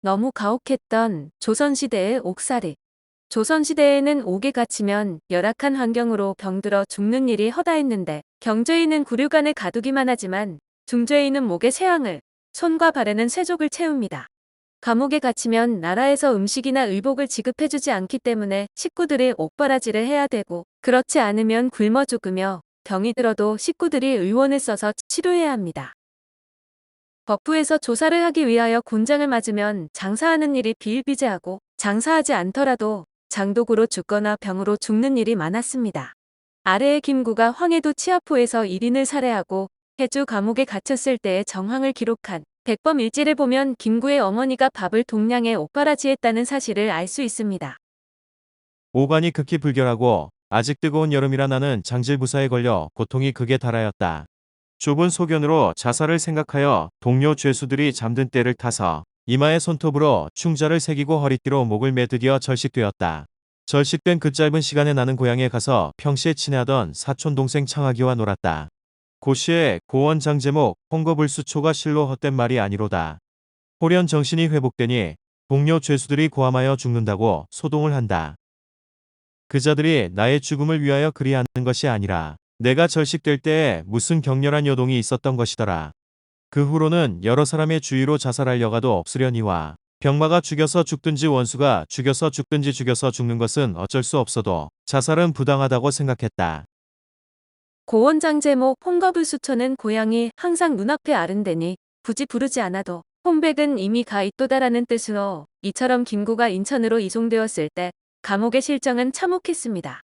너무 가혹했던 조선시대의 옥살이. 조선시대에는 옥에 갇히면 열악한 환경으로 병들어 죽는 일이 허다했는데 경죄인은 구류관에 가두기만 하지만 중죄인은 목에 쇠왕을 손과 발에는 쇠족을 채웁니다. 감옥에 갇히면 나라에서 음식이나 의복을 지급해주지 않기 때문에 식구들이 옥바라지를 해야 되고 그렇지 않으면 굶어 죽으며 병이 들어도 식구들이 의원을 써서 치료해야 합니다. 법부에서 조사를 하기 위하여 곤장을 맞으면 장사하는 일이 비일비재하고 장사하지 않더라도 장독으로 죽거나 병으로 죽는 일이 많았습니다. 아래의 김구가 황해도 치아포에서 1인을 살해하고 해주 감옥에 갇혔을 때의 정황을 기록한 백범 일지를 보면 김구의 어머니가 밥을 동량에 옥바라지했다는 사실을 알 수 있습니다. 오반이 극히 불결하고 아직 뜨거운 여름이라 나는 장질부사에 걸려 고통이 극에 달하였다. 좁은 소견으로 자살을 생각하여 동료 죄수들이 잠든 때를 타서 이마에 손톱으로 충자를 새기고 허리띠로 목을 매 드디어 절식되었다. 절식된 그 짧은 시간에 나는 고향에 가서 평시에 친해하던 사촌 동생 창하기와 놀았다. 고시에 고원 장제목 홍거불수초가 실로 헛된 말이 아니로다. 호련 정신이 회복되니 동료 죄수들이 고함하여 죽는다고 소동을 한다. 그자들이 나의 죽음을 위하여 그리하는 것이 아니라 내가 절식될 때에 무슨 격렬한 여동이 있었던 것이더라. 그 후로는 여러 사람의 주의로 자살하려가도 없으려니와 병마가 죽여서 죽든지 원수가 죽여서 죽든지 죽여서 죽는 것은 어쩔 수 없어도 자살은 부당하다고 생각했다. 고원장 제목 홍거불 수초는 고향이 항상 눈앞에 아른대니 굳이 부르지 않아도 홍백은 이미 가 있도다라는 뜻으로 이처럼 김구가 인천으로 이송되었을 때 감옥의 실정은 참혹했습니다.